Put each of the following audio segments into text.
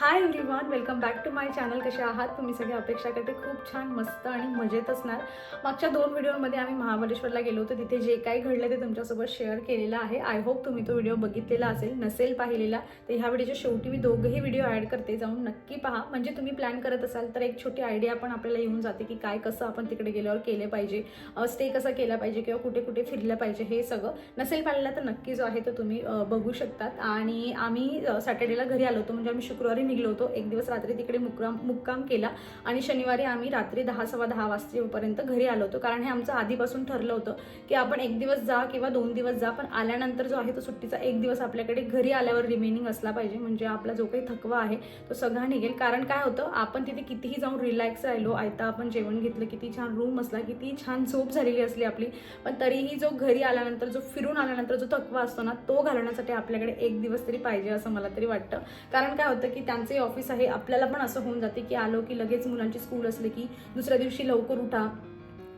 Hi everyone welcome back to my channel कसे आहात? तुम्ही सगळे अपेक्षा करते खूप छान मस्त आणि मजेत असणार. मागच्या दोन व्हिडिओमध्ये आम्ही महाबळेश्वरला गेलो होतो. तिथे जे काही घडलं ते तुमच्यासोबत शेअर केलेलं आहे. आय होप तुम्ही तो व्हिडिओ बघितलेला असेल नसेल पाहिलेला तर ह्या व्हिडिओच्या शेवटी मी दोघंही व्हिडिओ ॲड करते. जाऊन नक्की पहा. म्हणजे तुम्ही प्लॅन करत असाल तर एक छोटी आयडिया पण आपल्याला येऊन जाते की काय कसं आपण तिकडे गेल्यावर केले पाहिजे स्टे कसा केला पाहिजे किंवा कुठे कुठे फिरलं पाहिजे हे सगळं. नसेल पाहिलेलं तर नक्की जो आहे तो तुम्ही बघू शकतात. आणि आम्ही सॅटर्डेला घरी आलो होतो. म्हणजे आम्ही शुक्रवारी निघलो होतो. एक दिवस रात्री तिकडे मुक्काम मुक्काम केला आणि शनिवारी आम्ही रात्री दहा सव्वा दहा वाजतेपर्यंत घरी आलो होतो. कारण हे आमचं आधीपासून ठरलं होतं की आपण एक दिवस जा किंवा दोन दिवस जा पण आल्यानंतर जो आहे तो सुट्टीचा एक दिवस आपल्याकडे घरी आल्यावर रिमेनिंग असला पाहिजे. म्हणजे आपला जो काही थकवा आहे तो सगळा निघेल. कारण काय होतं आपण तिथे कितीही जाऊन रिलॅक्स राहिलो आयता आपण जेवण घेतलं किती छान रूम असला किती छान झोप झालेली असली आपली पण तरीही जो घरी आल्यानंतर जो फिरून आल्यानंतर जो थकवा असतो ना तो घालवण्यासाठी आपल्याकडे एक दिवस तरी पाहिजे असं मला तरी वाटतं. कारण काय होतं की त्यांचे ऑफिस आहे. आपल्याला पण असं होऊन जाते की आलो की लगेच मुलांची स्कूल असले की दुसऱ्या दिवशी लवकर उठा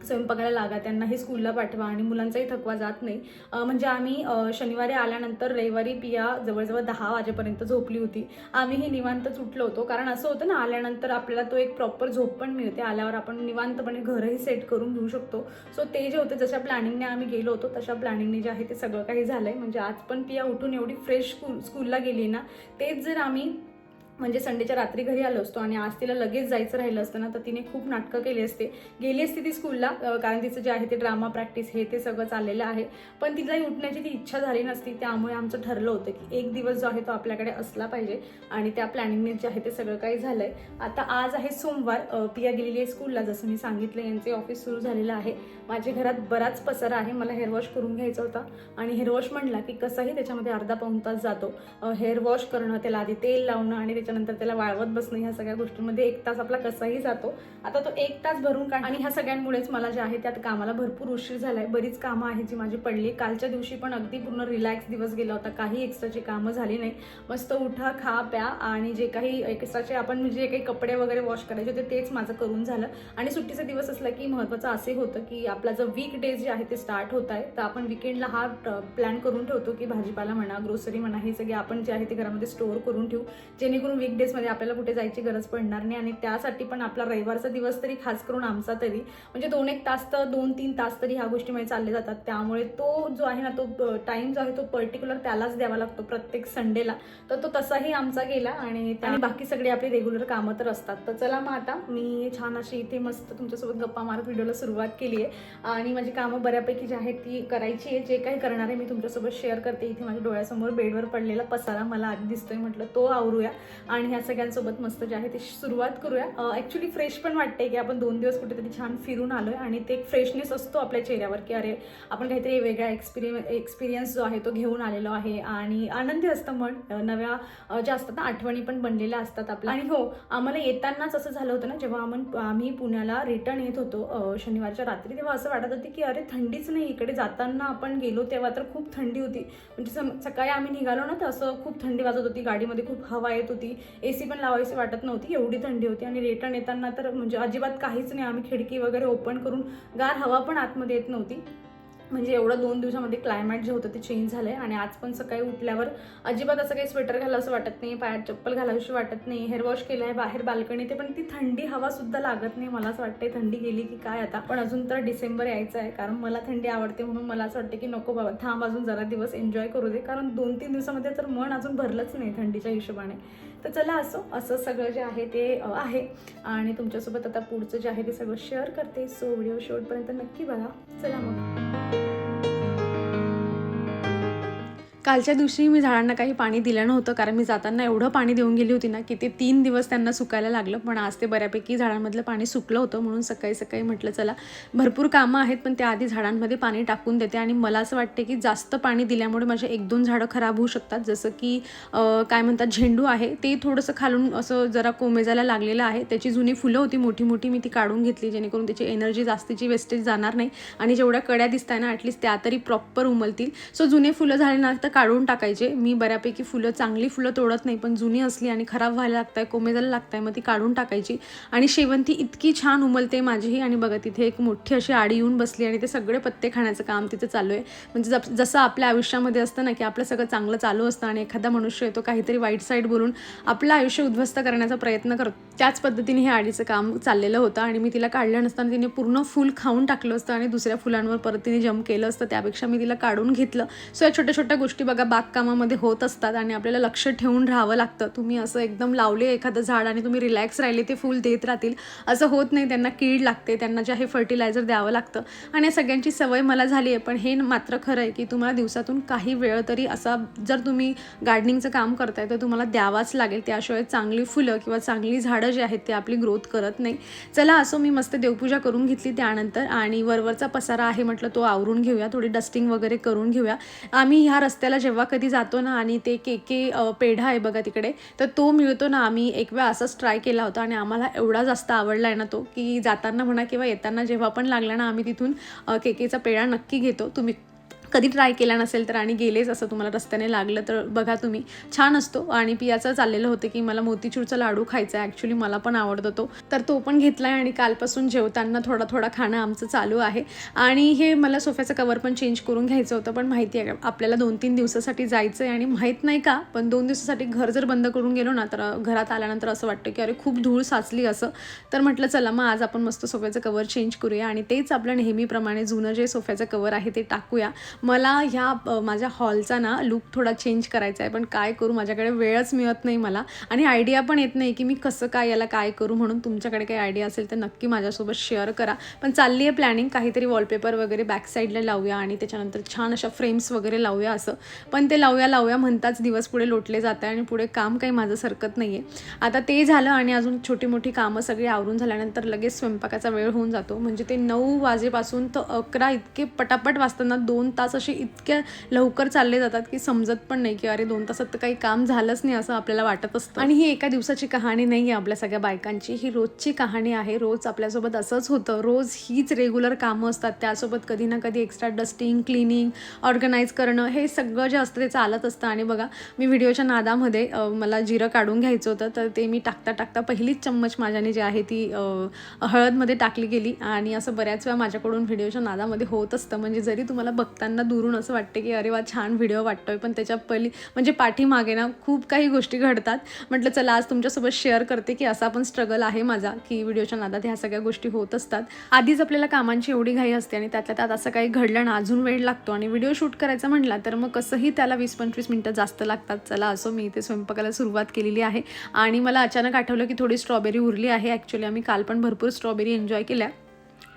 स्वयंपाकाला लागा त्यांनाही स्कूलला पाठवा आणि मुलांचाही थकवा जात नाही. म्हणजे आम्ही शनिवारी आल्यानंतर रविवारी पिया जवळजवळ दहा वाजेपर्यंत झोपली होती. आम्हीही निवांतच उठलो होतो. कारण असं होतं ना आल्यानंतर आपल्याला तो एक प्रॉपर झोप पण मिळते. आल्यावर आपण निवांतपणे घरही सेट करून घेऊ शकतो. सो ते जे होते जशा प्लॅनिंगने आम्ही गेलो होतो तशा प्लॅनिंगने जे आहे ते सगळं काही झालं आहे म्हणजे आज पण पिया उठून एवढी फ्रेश स्कूल स्कूलला गेली ना तेच जर आम्ही म्हणजे संडेच्या रात्री घरी आलो असतो आणि आज तिला लगेच जायचं राहिलं असतं ना तर तिने खूप नाटकं केली असते. गेली असते ती स्कूलला कारण तिचं जे आहे ते ड्रामा प्रॅक्टिस हे ते सगळं चाललेलं आहे. पण तिलाही उठण्याची ती इच्छा झाली नसती त्यामुळे आमचं ठरलं होतं की एक दिवस जो आहे तो आपल्याकडे असला पाहिजे आणि त्या प्लॅनिंगने जे आहे ते सगळं काही झालं आहे आता आज आहे सोमवार पिया गेलेली आहे स्कूलला जसं मी सांगितलं यांचे ऑफिस सुरू झालेलं आहे. माझ्या घरात बराच पसारा आहे मला हेअर वॉश करून घ्यायचा होता. आणि हेअर वॉश म्हणला की कसंही त्याच्यामध्ये अर्धा पाऊण तास जातो. हेअर वॉश करणं त्याला आधी तेल लावणं आणि त्याच्यानंतर त्याला वाळवत बसणं ह्या सगळ्या गोष्टींमध्ये एक तास आपला कसाही जातो. आता तो एक तास भरून काढ आणि ह्या सगळ्यांमुळेच मला जे आहे त्यात कामाला भरपूर उशीर झालाय. बरीच कामं आहेत जी माझी पडली. कालच्या दिवशी पण अगदी पूर्ण रिलॅक्स दिवस गेला होता. काही एक्स्ट्राची कामं झाली नाही. मस्त उठा खा प्या आणि जे काही एक्स्ट्राचे आपण जे काही कपडे वगैरे वॉश करायचे होते तेच माझं करून झालं. आणि सुट्टीचा दिवस असला की महत्त्वाचं असे होतं की आपला जो वीक डेज जे आहे ते स्टार्ट होत आहे तर आपण विकेंडला हा प्लॅन करून ठेवतो की भाजीपाला म्हणा ग्रोसरी म्हणा हे सगळे आपण जे आहे ते घरामध्ये स्टोअर करून ठेवू. जेणेकरून वीकडेजमध्ये आपल्याला कुठे जायची गरज पडणार नाही आणि त्यासाठी पण आपला रविवारचा दिवस तरी खास करून आमचा तरी. म्हणजे दोन एक तास तर दोन तीन तास तरी ह्या गोष्टीमध्ये चालले जातात. त्यामुळे तो जो आहे ना तो टाइम जो आहे तो पर्टिक्युलर त्यालाच द्यावा लागतो प्रत्येक संडेला तर तो तसाही आमचा गेला आणि त्याने बाकी सगळी आपली रेग्युलर कामं तर असतात. तर चला मग आता मी छान अशी इथे मस्त तुमच्यासोबत गप्पा मारत व्हिडिओला सुरुवात केली आहे. आणि माझी कामं बऱ्यापैकी जी आहेत ती करायची आहे. जे काही करणार आहे मी तुमच्यासोबत शेअर करते. इथे माझ्या डोळ्यासमोर बेडवर पडलेला पसारा मला आधी दिसतोय म्हटलं तो आवरूया. आणि ह्या सगळ्यांसोबत मस्त जे आहे ते सुरुवात करूया. ॲक्च्युली फ्रेश पण वाटते की आपण दोन दिवस कुठेतरी छान फिरून आलोय आणि ते एक फ्रेशनेस असतो आपल्या चेहऱ्यावर की अरे आपण काहीतरी वेगळा एक्सपिरियन्स एक्सपिरियन्स जो आहे तो घेऊन आलेलो आहे आणि आनंदी असतं मन. नव्या ज्या असतात ना आठवणी पण बनलेल्या असतात आपल्या. आणि हो आम्हाला येतानाच असं झालं होतं ना जेव्हा आपण आम्ही पुण्याला रिटर्न येत होतो शनिवारच्या रात्री तेव्हा असं वाटत होती की अरे थंडीच नाही इकडे जाताना आपण गेलो तेव्हा तर खूप थंडी होती. म्हणजे सम- सकाळी आम्ही निघालो ना तर असं खूप थंडी वाजत होती गाडीमध्ये खूप हवा येत होती. ए सी पण लावायची वाटत नव्हती. एवढी थंडी होती आणि रिटर्न येताना तर म्हणजे अजिबात काहीच नाही. आम्ही खिडकी वगैरे ओपन करून गार हवा पण आतमध्ये येत नव्हती. म्हणजे एवढं दोन दिवसामध्ये क्लायमेट जे होतं ते चेंज झालंय. आणि आज पण सकाळी उठल्यावर अजिबात असं काही स्वेटर घालावं असं वाटत नाही. पायात चप्पल घालावीशी वाटत नाही. हेअर वॉश केलं आहे बाहेर बाल्कनी ते. पण ती थंडी हवा सुद्धा लागत नाही मला असं वाटतंय. थंडी गेली की काय आता? पण अजून तर डिसेंबर यायचं आहे. कारण मला थंडी आवडते. म्हणून मला असं वाटतं की नको बाबा. थांब अजून जरा दिवस एन्जॉय करू दे. कारण दोन तीन दिवसामध्ये तर मन अजून भरलंच नाही थंडीच्या हिशोबाने. तर चला असो असं सगळं जे आहे ते आहे. आणि तुमच्यासोबत आता पुढचं जे आहे ते सगळं शेअर करते. सो व्हिडिओ शेवटपर्यंत नक्की बघा. चला मग. कालच्या दिवशी मी झाडांना काही पाणी दिलं नव्हतं कारण मी जाताना एवढं पाणी देऊन गेली होती ना की ते तीन दिवस त्यांना सुकायला लागलं. पण आज ते बऱ्यापैकी झाडांमधलं पाणी सुकलं होतं म्हणून सकाळी सकाळी म्हटलं चला भरपूर कामं आहेत पण त्याआधी झाडांमध्ये पाणी टाकून देते. आणि मला असं वाटते की जास्त पाणी दिल्यामुळे माझे एक दोन झाडं खराब होऊ शकतात. जसं की काय म्हणतात झेंडू आहे ते थोडंसं खालून असं जरा कोमेजायला लागलेलं आहे. त्याची जुनी फुलं होती मोठी मोठी मी ती काढून घेतली जेणेकरून त्याची एनर्जी जास्तीची वेस्टेज जाणार नाही. आणि जेवढ्या कड्या दिसताय आहे ना ॲटलिस्ट त्या तरी प्रॉपर उमलतील. सो जुने फुलं झाले ना तर काढून टाकायचे. मी बऱ्यापैकी फुलं चांगली फुलं तोडत नाही पण जुनी असली आणि खराब व्हायला लागताय कोमेजायला लागताय मग ती काढून टाकायची. आणि शेवंती इतकी छान उमलते माझीही आणि बघा तिथे एक मोठी अशी आडी येऊन बसली आणि ते सगळे पत्ते खाण्याचं काम तिथे चालू आहे. म्हणजे जप- जसं आपल्या आयुष्यामध्ये असतं ना की आपलं सगळं चांगलं चालू असतं आणि एखादा मनुष्य येतो काहीतरी वाईट साईड बोलून आपलं आयुष्य उद्ध्वस्त करण्याचा प्रयत्न करतो त्याच पद्धतीने हे आडीचं काम चाललेलं होतं. आणि मी तिला काढलं नसताना तिने पूर्ण फुल खाऊन टाकलं असतं आणि दुसऱ्या फुलांवर परत तिने जम केलं असतं. त्यापेक्षा मी तिला काढून घेतलं. सो या छोट्या छोट्या गोष्टी बघा बागकामामध्ये होत असतात आणि आपल्याला लक्ष ठेवून राहावं लागतं. तुम्ही असं एकदम लावले एखादं झाड आणि तुम्ही रिलॅक्स राहिले ते फुल देत राहतील. असं होत नाही त्यांना कीड लागते त्यांना जे आहे फर्टिलायझर द्यावं लागतं. आणि या सगळ्यांची सवय मला झाली आहे पण हे मात्र खरं आहे की तुम्हाला दिवसातून काही वेळ तरी असा जर तुम्ही गार्डनिंगचं काम करताय तर तुम्हाला द्यावाच लागेल. त्याशिवाय चांगली फुलं किंवा चांगली झाडं जी आहेत ते आपली ग्रोथ करत नाही. चला असो मी मस्त देवपूजा करून घेतली त्यानंतर. आणि वरवरचा पसारा आहे म्हटलं तो आवरून घेऊया. थोडी डस्टिंग वगैरे करून घेऊया. आम्ही ह्या रस्त्याला जेव्हा कधी जातो ना आणि ते के के पेढा आहे बघा तिकडे तर तो मिळतो ना आम्ही एक वेळा असाच ट्राय केला होता आणि आम्हाला एवढा जास्त आवडला आहे ना तो की जाताना म्हणा किंवा येताना जेव्हा पण लागला ना आम्ही तिथून केकेचा पेढा नक्की घेतो. तुम्ही कधी ट्राय केला नसेल तर आणि गेलेच असं तुम्हाला रस्त्याने लागलं तर बघा तुम्ही. छान असतो. आणि पियाचं चाललेलं होतं की मला मोतीचूरचा लाडू खायचा आहे. ॲक्च्युली मला पण आवडतो तो. तर तो पण घेतला आहे आणि कालपासून जेवताना थोडा थोडा खाणं आमचं चालू आहे. आणि हे मला सोफ्याचं कवर पण चेंज करून घ्यायचं होतं. पण माहिती आहे का आपल्याला दोन तीन दिवसासाठी जायचं आहे आणि माहीत नाही का पण दोन दिवसासाठी घर जर बंद करून गेलो ना तर घरात आल्यानंतर असं वाटतं की अरे खूप धूळ साचली असं. तर म्हटलं चला मग आज आपण मस्त सोफ्याचं कवर चेंज करूया. आणि तेच आपलं नेहमीप्रमाणे जुनं जे सोफ्याचं कवर आहे ते टाकूया. मला ह्या माझ्या हॉलचा ना लुक थोडा चेंज करायचा आहे पण काय करू माझ्याकडे वेळच मिळत नाही मला. आणि आयडिया पण येत नाही की मी कसं काय याला काय करू म्हणून तुमच्याकडे काही आयडिया असेल तर नक्की माझ्यासोबत शेअर करा. पण चालली आहे प्लॅनिंग काहीतरी वॉलपेपर वगैरे बॅक साईडला लावूया आणि त्याच्यानंतर छान अशा फ्रेम्स वगैरे लावूया असं. पण ते लावूया लावूया म्हणताच दिवस पुढे लोटले जात आहे आणि पुढे काम काही माझं सरकत नाही आहे. आता ते झालं आणि अजून छोटी मोठी कामं सगळी आवरून झाल्यानंतर लगेच स्वयंपाकाचा वेळ होऊन जातो. म्हणजे ते नऊ वाजेपासून तर अकरा इतके पटापट वाजताना दोन तास असे इतक्या लवकर चालले जातात की समजत पण नाही की अरे दोन तासात तर काही काम झालंच नाही असं आपल्याला वाटत असतं. आणि ही एका दिवसाची कहाणी नाही आहे आपल्या सगळ्या बायकांची. ही रोजची कहाणी आहे. रोज आपल्यासोबत असंच होतं. रोज हीच रेग्युलर कामं असतात. त्यासोबत कधी ना कधी एक्स्ट्रा डस्टिंग क्लिनिंग ऑर्गनाईज करणं हे सगळं जे असतं ते चालत असतं. आणि बघा मी व्हिडिओच्या नादामध्ये मला जिरं काढून घ्यायचं होतं तर ते मी टाकता टाकता पहिलीच चम्मच माझ्याने जी आहे ती हळदमध्ये टाकली गेली. आणि असं बऱ्याच वेळा माझ्याकडून व्हिडिओच्या नादामध्ये होत असतं. म्हणजे जरी तुम्हाला बघताना दुरून असं वाटते की अरे वा छान व्हिडिओ वाटतोय. पण त्याच्या पहिली म्हणजे पाठीमागे ना खूप काही गोष्टी घडतात. म्हटलं चला आज तुमच्यासोबत शेअर करते की असा पण स्ट्रगल आहे माझा की व्हिडिओच्या नादात ह्या सगळ्या गोष्टी होत असतात. आधीच आपल्याला कामांची एवढी घाई असते आणि त्यातल्या त्यात असं काही घडलं ना अजून वेळ लागतो. आणि व्हिडिओ शूट करायचा म्हटला तर मग कसंही त्याला वीस पंचवीस मिनटं जास्त लागतात. चला असो मी इथे स्वयंपाकाला सुरुवात केलेली आहे. आणि मला अचानक आठवलं की थोडी स्ट्रॉबेरी उरली आहे. ॲक्च्युली आम्ही काल पण भरपूर स्ट्रॉबेरी एन्जॉय केल्या.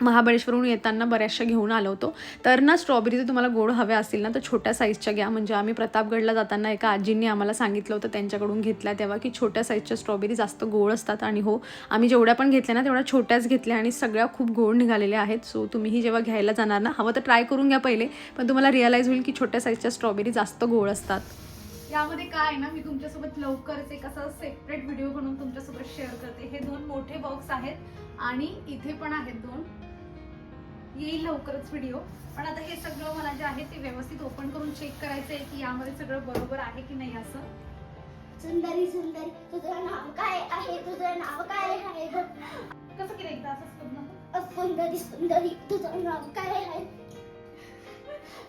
महाबळेश्वरहून येताना बऱ्याचशा घेऊन आलो होतो. तर ना स्ट्रॉबेरी जर तुम्हाला गोड हव्या असतील ना तर छोट्या साईजच्या घ्या. म्हणजे आम्ही प्रतापगडला जाताना एका आजींनी आम्हाला सांगितलं होतं त्यांच्याकडून घेतल्या तेव्हा की छोट्या साईजच्या स्ट्रॉबेरी जास्त गोड असतात. आणि हो आम्ही जेवढ्या पण घेतल्या ना तेवढ्या छोट्याच घेतल्या आणि सगळ्या खूप गोड निघालेल्या आहेत. सो तुम्हीही जेव्हा घ्यायला जाणार ना हवं तर ट्राय करून घ्या पहिले. पण तुम्हाला रिअलाईज होईल की छोट्या साईजच्या स्ट्रॉबेरी जास्त गोड असतात. यामध्ये काय आहे ना मी तुमच्यासोबत लवकरच एक असा सेपरेट व्हिडिओ बनवून तुमच्यासोबत शेअर करते. हे दोन मोठे बॉक्स आहेत आणि इथे पण आहेत दोन. येईल लवकरच व्हिडिओ पण आता हे सगळं मला जे आहे ते व्यवस्थित ओपन करून चेक करायचं आहे की यामध्ये सगळं बरोबर आहे की नाही असं. सुंदरी सुंदरी तुझं नाव काय आहे? तुझं नाव काय आहे? कसं केलं एकदा असंच करू नको अ, सुंदरी सुंदरी तुझं नाव काय आहे?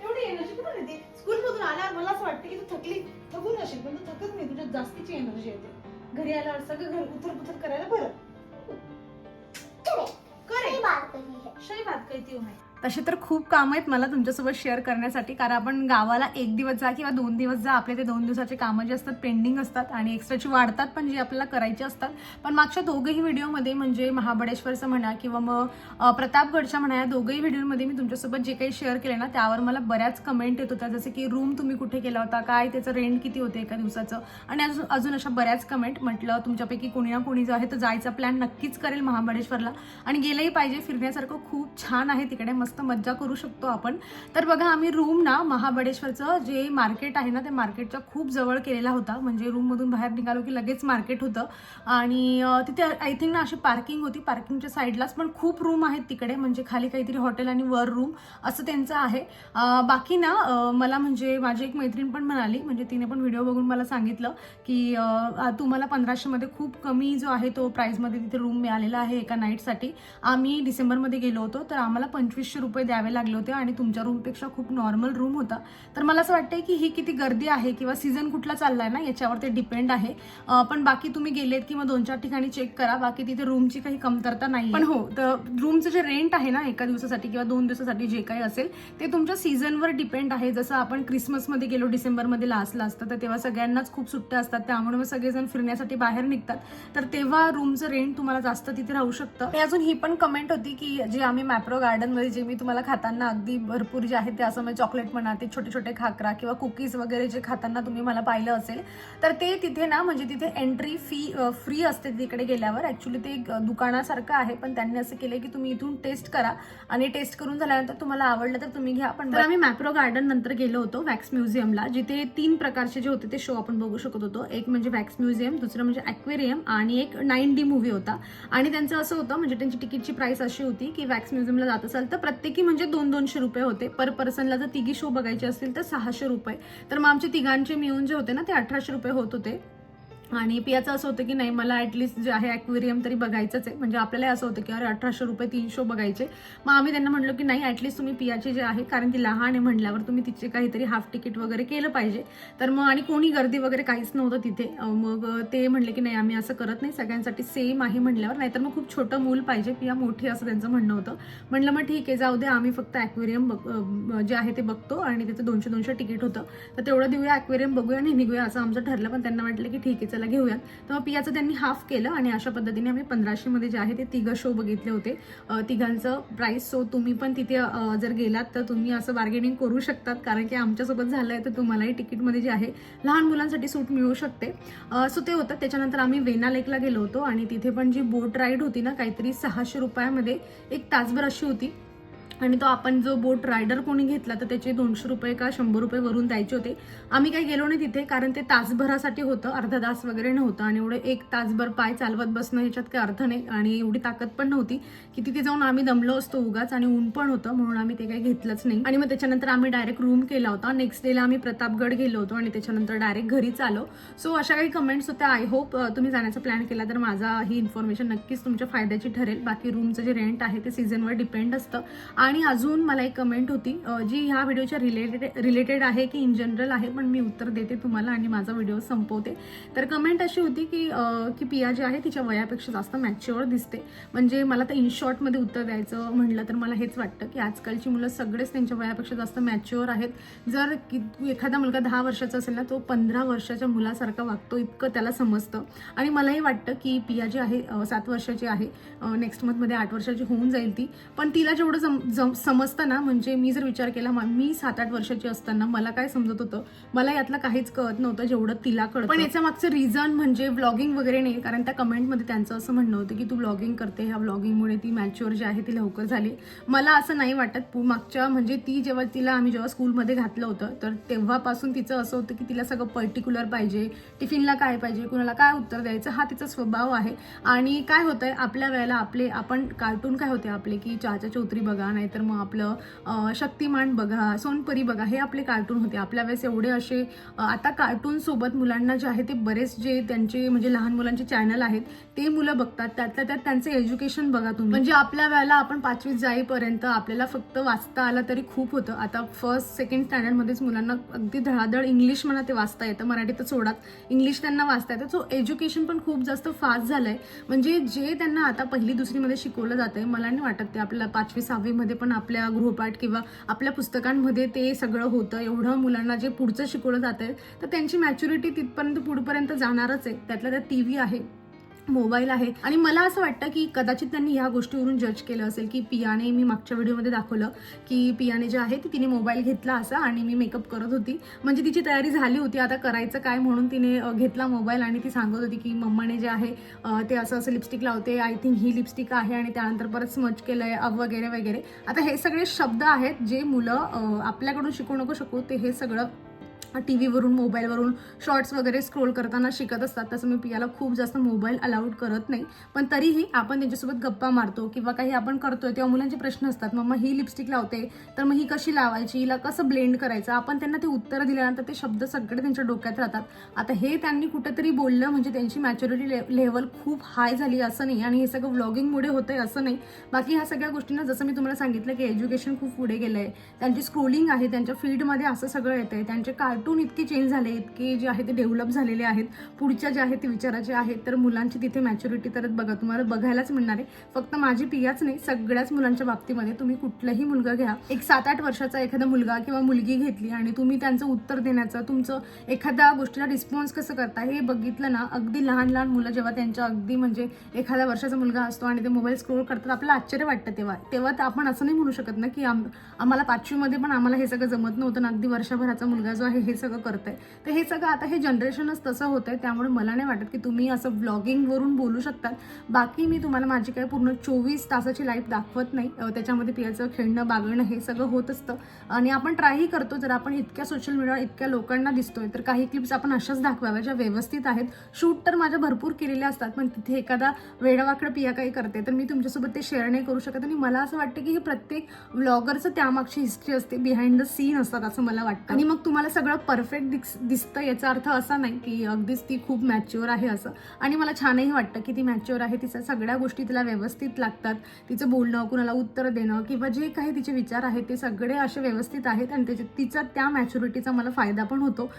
एवढी एनर्जी कुठून येते? स्कूल मधून आल्यावर मला असं वाटतं की तू थकली थकून जाशील पण तू थकत नाही. तुझ्यात जास्तीची एनर्जी येते. घरी आल्यावर सगळं घर उथल पुथल करायला बरं. करे. सही बात कही है सही बात कहती हूँ मैं तसे तर खूप काम आहेत मला तुमच्यासोबत शेअर करण्यासाठी. कारण आपण गावाला एक दिवस जा किंवा दोन दिवस जा आपले ते दोन दिवसाचे कामं जे असतात पेंडिंग असतात आणि एक्स्ट्राची वाढतात पण जे आपल्याला करायचे असतात. पण मागच्या दोघंही व्हिडिओमध्ये म्हणजे महाबळेश्वरचं म्हणा किंवा मग प्रतापगडच्या म्हणा या दोघंही व्हिडिओमध्ये मी तुमच्यासोबत जे काही शेअर केले ना त्यावर मला बऱ्याच कमेंट येत होत्या. जसे की रूम तुम्ही कुठे केला होता काय त्याचं रेंट किती होते एका दिवसाचं? आणि अजून अजून अशा बऱ्याच कमेंट म्हटलं तुमच्यापैकी कोणी ना कोणी जो आहे तो जायचा प्लॅन नक्कीच करेल महाबळेश्वरला. आणि गेलंही पाहिजे फिरण्यासारखं खूप छान आहे तिकडे मस्त मस्त मज्जा करू शकतो आपण. तर बघा आम्ही रूम ना महाबळेश्वरचं जे मार्केट आहे ना ते मार्केटच्या खूप जवळ केलेला होता. म्हणजे रूममधून बाहेर निघालो की लगेच मार्केट होतं. आणि तिथे आय थिंक ना अशी पार्किंग होती. पार्किंगच्या साईडलाच पण खूप रूम आहेत तिकडे. म्हणजे खाली काहीतरी हॉटेल आणि वर रूम असं त्यांचं आहे. बाकी ना मला म्हणजे माझी एक मैत्रीण पण म्हणाली. म्हणजे तिने पण व्हिडिओ बघून मला सांगितलं की तुम्हाला पंधराशेमध्ये खूप कमी जो आहे तो प्राईजमध्ये तिथे रूम मिळालेला आहे एका नाईटसाठी आम्ही डिसेंबरमध्ये गेलो होतो. तर आम्हाला पंचवीसशे रुपये द्यावे लागले होते आणि तुमच्या रूमपेक्षा खूप नॉर्मल रूम होता. तर मला असं वाटतंय की ही किती गर्दी आहे किंवा सीझन कुठला चाललाय ना याच्यावर ते डिपेंड आहे. पण बाकी तुम्ही गेलेत किंवा दोन चार ठिकाणी चेक करा बाकी तिथे रूमची काही कमतरता नाही पण हो तर रूमचं जे रेंट आहे ना एका दिवसासाठी किंवा दोन दिवसासाठी जे काही असेल ते तुमच्या सीझनवर डिपेंड आहे. जसं आपण क्रिसमसमध्ये गेलो डिसेंबरमध्ये लास्टला असतं तर तेव्हा सगळ्यांनाच खूप सुट्ट्या असतात. त्यामुळे मग सगळेजण फिरण्यासाठी बाहेर निघतात. तर तेव्हा रूमचं रेंट तुम्हाला जास्त तिथे राहू शकतं. अजून ही पण कमेंट होती की जे आम्ही मॅप्रो गार्डनमध्ये जे मी तुम्हाला खाताना अगदी भरपूर जे आहे ते असं म्हणजे चॉकलेट म्हणा ते छोटे छोटे खाकरा किंवा कुकीज वगैरे जे खाताना तुम्ही मला पाहिलं असेल तर ते तिथे ना म्हणजे तिथे एंट्री फी फ्री असते तिकडे गेल्यावर. ॲक्च्युली ते एक दुकानासारखं आहे पण त्यांनी असं केलं की तुम्ही इथून टेस्ट करा आणि टेस्ट करून झाल्यानंतर तुम्हाला आवडलं तर तुम्ही घ्या. पण आम्ही मॅप्रो गार्डन नंतर गेलो होतो वॅक्स म्युझियमला जिथे तीन प्रकारचे जे होते ते शो आपण बघू शकत होतो. एक म्हणजे वॅक्स म्युझियम दुसरं म्हणजे ॲक्वेरियम आणि एक नाईन डी मूव्ही होता. आणि त्यांचं असं होतं म्हणजे त्यांची तिकीटची प्राइस अशी होती की वॅक्स म्युझियमला जात असाल तर प्रत्येकी म्हणजे दोन दोनशे रुपये होते. पर पर्सनला जर तिघी शो बघायचे असतील तर सहाशे रुपये. तर मग आमचे तिघांचे मिळून जे होते ना ते अठराशे रुपये होत होते. आणि पियाचं असं होतं की नाही मला ॲटलिस्ट जे आहे ॲक्वेरियम तरी बघायचंच आहे. म्हणजे आपल्याला असं होतं की अरे अठराशे रुपये तीन शो बघायचे. मग आम्ही त्यांना म्हणलो की नाही ॲटलिस्ट तुम्ही पियाचे जे आहे कारण ती लहान आहे म्हणल्यावर तुम्ही तिचे काहीतरी हाफ तिकीट वगैरे केलं पाहिजे. तर मग आणि कोणी गर्दी वगैरे काहीच नव्हतं तिथे. मग ते म्हणले की नाही आम्ही असं करत नाही. सगळ्यांसाठी सेम आहे म्हणल्यावर. नाहीतर मग खूप छोटं मूल पाहिजे. पिया मोठी असं त्यांचं म्हणणं होतं. म्हणलं मग ठीक आहे जाऊ दे. आम्ही फक्त ॲक्वेरियम बघ जे आहे ते बघतो. आणि त्याचं दोनशे दोनशे तिकीट होतं. तर तेवढं देऊया ॲक्वेरियम बघूया आणि निघूया असं आमचं ठरलं. पण त्यांना वाटलं की ठीक आहे चला घेऊया तर तेव्हा पियाचं त्यांनी हाफ केलं आणि अशा पद्धतीने आम्ही पंधराशेमध्ये जे आहे ते तिघं शो बघितले होते. तिघांचं प्राईस सो तुम्ही पण तिथे जर गेलात तर तुम्ही असं बार्गेनिंग करू शकतात. कारण की आमच्यासोबत झालं आहे तर तुम्हालाही तिकीटमध्ये जे आहे लहान मुलांसाठी सूट मिळू शकते. सो ते होतं. त्याच्यानंतर आम्ही वेना लेकला गेलो होतो आणि तिथे पण जी बोट राईड होती ना काहीतरी सहाशे रुपयामध्ये एक तासभर अशी होती. आणि तो आपण जो बोट रायडर कोणी घेतला तर त्याचे दोनशे रुपये का शंभर रुपये वरून द्यायचे होते. आम्ही काही गेलो नाही तिथे कारण ते तासभरासाठी होतं अर्धा तास वगैरे नव्हतं. आणि एवढे एक तासभर पाय चालवत बसणं ह्याच्यात काही अर्थ नाही. आणि एवढी ताकद पण नव्हती की तिथे जाऊन आम्ही दमलो असतो उगाच आणि ऊन पण होतं म्हणून आम्ही ते काही घेतलंच नाही. आणि मग त्याच्यानंतर आम्ही डायरेक्ट रूम केला होता. नेक्स्ट डेला आम्ही प्रतापगड गेलो होतो आणि त्याच्यानंतर डायरेक्ट घरीच आलो. सो अशा काही कमेंट्स होत्या. आय होप तुम्ही जाण्याचा प्लॅन केला तर माझा ही इन्फॉर्मेशन नक्कीच तुमच्या फायद्याची ठरेल. बाकी रूमचं जे रेंट आहे ते सीझनवर डिपेंड असतं. आणि अजून मला एक कमेंट होती जी ह्या व्हिडिओच्या रिलेटेड रिलेटेड आहे की इन जनरल आहे पण मी उत्तर देते तुम्हाला आणि माझा व्हिडिओ संपवते. तर कमेंट अशी होती की की पिया जी आहे तिच्या वयापेक्षा जास्त मॅच्युअर दिसते. म्हणजे मला तर इन शॉर्टमध्ये उत्तर द्यायचं म्हटलं तर मला हेच वाटतं की आजकालची मुलं सगळेच त्यांच्या वयापेक्षा जास्त मॅच्युअर आहेत. जर की एखादा मुलगा दहा वर्षाचा असेल ना तो पंधरा वर्षाच्या मुलासारखा वागतो इतकं त्याला समजतं. आणि मलाही वाटतं की पिया जी आहे सात वर्षाची आहे नेक्स्ट मंथमध्ये आठ वर्षाची होऊन जाईल ती. पण तिला जेवढं जम जम समजताना म्हणजे मी जर विचार केला मी सात आठ वर्षाची असताना मला काय समजत होतं? मला यातलं काहीच कळत नव्हतं जेवढं तिला कळत. पण याच्या मागचं रिझन म्हणजे ब्लॉगिंग वगैरे नाही कारण त्या कमेंटमध्ये त्यांचं असं म्हणणं होतं की तू ब्लॉगिंग करते ह्या ब्लॉगिंगमुळे ती मॅच्युअर जी आहे ती लवकर झाली. मला असं नाही वाटत. पु- मागच्या म्हणजे ती जेव्हा तिला आम्ही जेव्हा स्कूलमध्ये घातलं होतं तर तेव्हापासून तिचं असं होतं की तिला सगळं पर्टिक्युलर पाहिजे. टिफिनला काय पाहिजे कुणाला काय उत्तर द्यायचं हा तिचा स्वभाव आहे. आणि काय होतंय आपल्या वेळेला आपले आपण कार्टून काय होते आपले की चाचा चौधरी बघा नाही नाहीतर मग आपलं शक्तिमान बघा सोनपरी बघा हे आपले कार्टून होते. आपल्या वेळेस एवढे असे आता कार्टून सोबत मुलांना जे आहे ते बरेच जे त्यांचे म्हणजे लहान मुलांचे चॅनल आहेत ते मुलं बघतात. त्यातल्या त्यात त्यांचं एज्युकेशन बघा तुम्ही. म्हणजे आपल्या वेळेला आपण पाचवीत जाईपर्यंत आपल्याला फक्त वाचता आलं तरी खूप होतं. आता फर्स्ट सेकंड स्टँडर्डमध्येच मुलांना अगदी धडाधड इंग्लिश म्हणा ते वाचता येतं. मराठी तर सोडात इंग्लिश त्यांना वाचता येतं. सो एज्युकेशन पण खूप जास्त फास्ट झालंय. म्हणजे जे त्यांना आता पहिली दुसरीमध्ये शिकवलं जातंय मला नाही वाटत ते आपल्याला पाचवी सहावीमध्ये पण आपल्या गृहपाठ किंवा आपल्या पुस्तकांमध्ये ते सगळं होतं. एवढं मुलांना जे पुढचं शिकवलं जात आहे तर त्यांची मॅच्युरिटी तिथपर्यंत पुढपर्यंत जाणारच आहे. त्यातल्या त्यात टी व्ही आहे. मोबाईल आहे. आणि मला असं वाटतं की कदाचित त्यांनी ह्या गोष्टीवरून जज केलं असेल की पियाने मी मागच्या व्हिडिओमध्ये दाखवलं की पियाने जे आहे ती तिने मोबाईल घेतला असा आणि मी मेकअप करत होती. म्हणजे तिची तयारी झाली होती. आता करायचं काय म्हणून तिने घेतला मोबाईल आणि ती सांगत होती की मम्माने जे आहे ते असं असं लिपस्टिक लावते. आय थिंक ही लिपस्टिक आहे आणि त्यानंतर परत स्मच केलं आहे अव वगैरे वगैरे. आता हे सगळे शब्द आहेत जे मुलं आपल्याकडून शिकू नको शकू. ते हे सगळं टी व्हीवरून मोबाईलवरून शॉर्ट्स वगैरे स्क्रोल करताना शिकत असतात. तसं मी पियाला खूप जास्त मोबाईल अलाउड करत नाही. पण तरीही आपण त्यांच्यासोबत गप्पा मारतो किंवा काही आपण करतोय तेव्हा मुलांचे प्रश्न असतात. मग ही लिपस्टिक लावते तर मग ही कशी लावायची हिला कसं ब्लेंड करायचं? आपण त्यांना ते उत्तरं दिल्यानंतर ते शब्द सगळे त्यांच्या डोक्यात राहतात. आता हे त्यांनी कुठेतरी बोललं म्हणजे त्यांची मॅच्युरिटी लेवल खूप हाय झाली असं नाही. आणि हे सगळं व्लॉगिंगमुळे होतंय असं नाही. बाकी ह्या सगळ्या गोष्टींना जसं मी तुम्हाला सांगितलं की एज्युकेशन खूप पुढे गेलं आहे त्यांची स्क्रोलिंग आहे त्यांच्या फीडमध्ये असं सगळं येतं आहे त्यांचे कार्टून इतके चेंज झाले इतके जे आहे ते डेव्हलप झालेले आहेत. पुढच्या जे आहे ते विचाराचे आहेत तर मुलांची तिथे मॅच्युरिटी तर बघा. तुम्हाला बघायलाच मिळणार आहे. फक्त माझी पियाच नाही सगळ्याच मुलांच्या बाबतीमध्ये तुम्ही कुठलाही मुलगा घ्या. एक सात आठ वर्षाचा एखादा मुलगा किंवा मुलगी घेतली आणि तुम्ही त्यांचं उत्तर देण्याचं तुमचं एखाद्या गोष्टीला रिस्पॉन्स कसं करता हे बघितलं ना अगदी लहान लहान मुलं जेव्हा त्यांच्या अगदी म्हणजे एखाद्या वर्षाचा मुलगा असतो आणि ते मोबाईल स्क्रोल करतात आपल्याला आश्चर्य वाटतं तेव्हा. तेव्हा तर आपण असं नाही म्हणू शकत ना की आम आम्हाला पाचवीमध्ये पण आम्हाला हे सगळं जमत नव्हतं ना अगदी वर्षभराचा मुलगा जो आहे हे सगळं करतंय. तर हे सगळं आता हे जनरेशनच तसं होतंय. त्यामुळे मला नाही वाटत की तुम्ही असं व्लॉगिंगवरून बोलू शकतात. बाकी मी तुम्हाला माझी काय पूर्ण चोवीस तासाची लाईफ दाखवत नाही. त्याच्यामध्ये पियाचं खेळणं बागणं हे सगळं होत असतं. आणि आपण ट्रायही करतो. जर आपण इतक्या सोशल मीडियावर इतक्या लोकांना दिसतोय तर काही क्लिप्स आपण अशाच दाखवाव्या ज्या व्यवस्थित आहेत. शूट तर माझ्या भरपूर केलेल्या असतात पण तिथे एखादा वेडवाकडं पिया काही करते तर मी तुमच्यासोबत ते शेअर नाही करू शकत. आणि मला असं वाटतं की हे प्रत्येक व्लॉगरचं त्यामागची हिस्ट्री असते. बिहाइंड द सीन असतात असं मला वाटतं. आणि मग तुम्हाला सगळं परफेक्ट दिस दिसतं याचा अर्थ असा नाही की अगदीच ती खूप मॅच्युअर आहे असं. आणि मला छानही वाटतं की ती मॅच्युअर आहे तिच्या सगळ्या गोष्टी तिला व्यवस्थित लागतात. तिचं बोलणं कुणाला उत्तर देणं किंवा जे काही तिचे विचार आहेत ते सगळे असे व्यवस्थित आहेत आणि त्याच्या तिचा त्या मॅच्युरिटीचा मला फायदा पण होतो.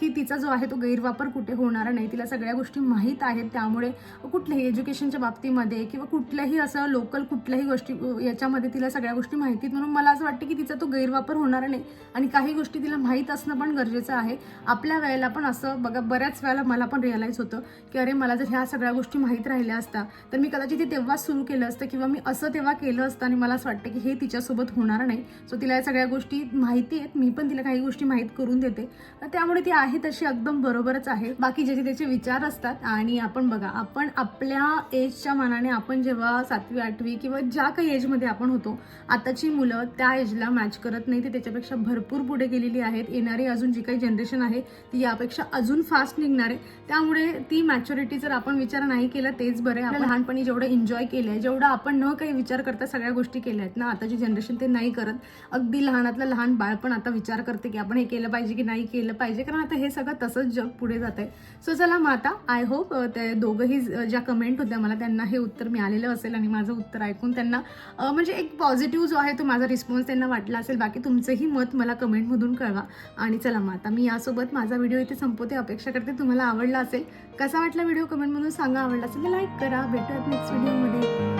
की तिचा जो आहे तो गैरवापर कुठे होणार नाही तिला सगळ्या गोष्टी माहीत आहेत. त्यामुळे कुठल्याही एज्युकेशनच्या बाबतीमध्ये किंवा कुठल्याही असं लोकल कुठल्याही गोष्टी याच्यामध्ये तिला सगळ्या गोष्टी माहितीत म्हणून मला असं वाटतं की तिचा तो गैरवापर होणार नाही. आणि काही गोष्टी तिला माहीत असणं पण गरजेचं आहे. आपल्या वेळेला पण असं बघा बऱ्याच वेळेला मला पण रिअलाईज होतं की अरे मला जर ह्या सगळ्या गोष्टी माहीत राहिल्या असता तर मी कदाचित ते तेव्हाच सुरू केलं असतं किंवा मी असं तेव्हा केलं असतं आणि मला असं वाटतं की हे तिच्यासोबत होणार नाही. सो तिला या सगळ्या गोष्टी माहिती आहेत. मी पण तिला काही गोष्टी माहीत करून देते. त्यामुळे ती आहे तशी एकदम बरोबरच आहे. बाकी ज्याचे त्याचे विचार असतात आणि आपण बघा आपण आपल्या एजच्या मानाने आपण जेव्हा सातवी आठवी किंवा ज्या काही एजमध्ये आपण होतो आताची मुलं त्या एजला मॅच करत नाही. ते त्याच्यापेक्षा भरपूर पुढे गेलेली आहेत. येणारी अजून जी काही जनरेशन आहे ती यापेक्षा अजून फास्ट निघणार आहे. त्यामुळे ती मॅच्युरिटी जर आपण विचार नाही केला तेच बरं आपण लहानपणी जेवढं एन्जॉय केलंय जेवढं आपण न काही विचार करता सगळ्या गोष्टी केल्या आहेत ना आताची जनरेशन ते नाही करत. अगदी लहानातलं लहान बाळ पण आता विचार करते की आपण हे केलं पाहिजे की नाही केलं पाहिजे कारण आता हे सगळं तसंच जग पुढे जात आहे. सो चला मग आता आय होप ते दोघंही ज्या कमेंट होत्या मला त्यांना हे उत्तर मिळालेलं असेल आणि माझं उत्तर ऐकून त्यांना म्हणजे एक पॉझिटिव्ह जो आहे तो माझा रिस्पॉन्स त्यांना वाटला असेल. बाकी तुमचंही मत मला कमेंटमधून कळवा. आणि चला मग आता मी यासोबत माझा व्हिडिओ इथे संपवते अपेक्षा करते तुम्हाला आवडला असेल. कसा वाटला व्हिडिओ कमेंटमधून सांगा आवडला असेल तर लाईक करा. भेटूयात नेक्स्ट व्हिडिओमध्ये